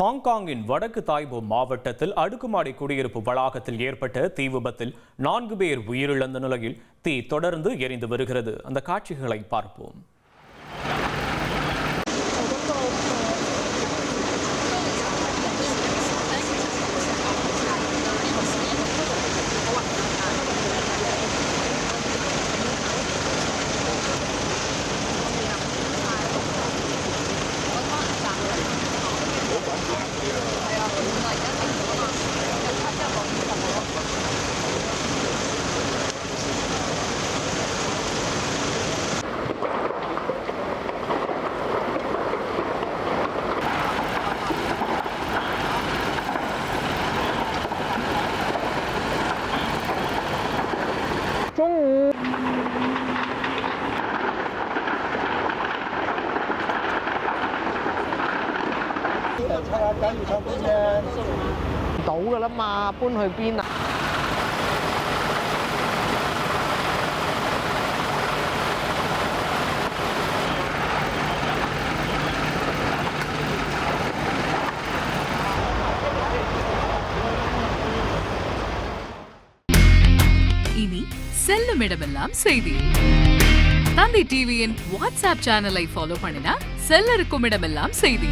ஹாங்காங்கின் வடக்கு தாய்போ மாவட்டத்தில் அடுக்குமாடி குடியிருப்பு வளாகத்தில் ஏற்பட்ட தீ விபத்தில் நான்கு பேர் உயிரிழந்த நிலையில் தீ தொடர்ந்து எரிந்து வருகிறது. அந்த காட்சிகளை பார்ப்போம். 到噶啦嘛，搬去边啊？ இனி செல்லும் இடமெல்லாம் செய்தி தந்தை டிவியின் வாட்ஸ்அப் சேனலை ஃபாலோ பண்ணினா செல்ல இருக்கும் இடமெல்லாம் செய்தி